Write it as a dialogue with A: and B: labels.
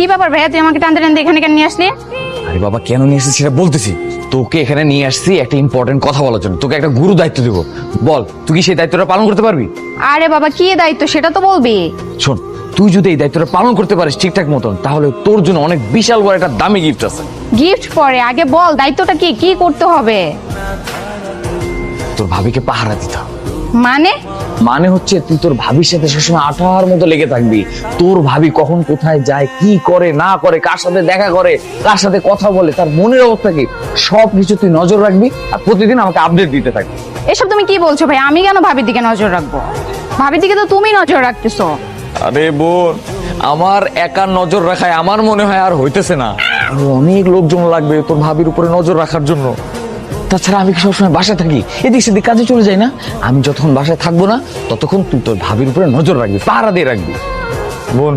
A: কি ব্যাপার ভাইয়া তুই আমাকে টানতে টানতে এখানে কেন নিয়ে আসলি?
B: আরে বাবা কেন নিয়ে এসেছিস সেটা বলতেছি। তোকে এখানে নিয়ে আসছি একটা ইম্পর্টেন্ট কথা বলার জন্য। তোকে একটা গুরু দায়িত্ব দেবো। বল তুই কি সেই দায়িত্বটা পালন করতে পারবি?
A: আরে বাবা কি দায়িত্ব সেটা তো বলবি।
B: শোন তুই যদি এই দায়িত্বটা পালন করতে পারিস ঠিকঠাক মতন তাহলে তোর জন্য অনেক বিশাল বড় একটা দামি গিফট আছে।
A: গিফট পরে? আগে বল দায়িত্বটা কি? কি করতে হবে?
B: তোর ভাবিকে পাহারা দিতে হবে।
A: মানে?
B: মানে হচ্ছে তুই তোর ভাবির সাথে সবসময় আঠার মতো লেগে থাকবি। তোর ভাবি কখন কোথায় যায় কি করে না করে কার সাথে দেখা করে কার সাথে কথা বলে তার মনের অবস্থা কি? সব কিছু তুই নজর রাখবি আর প্রতিদিন আমাকে আপডেট দিতে থাকবি।
A: এসব তুমি কি বলছো ভাই? আমি কেন ভাবির দিকে নজর রাখব? ভাবির দিকে তো তুমি নজর রাখতেছো।
B: আরে বোন আমার একার নজর রাখায় আমার মনে হয় আর হইতেছে না। আরও অনেক লোকজন লাগবে তোর ভাবির উপরে নজর রাখার জন্য। তাছাড়া আমি কি সবসময় বাসায় থাকি? এদিক সেদিক কাজে চলে যাই না। আমি যতক্ষণ বাসায় থাকব না, ততক্ষণ তুই তোর ভাবির উপরে নজর রাখবি, পাহারা দিয়ে রাখবি। বোন।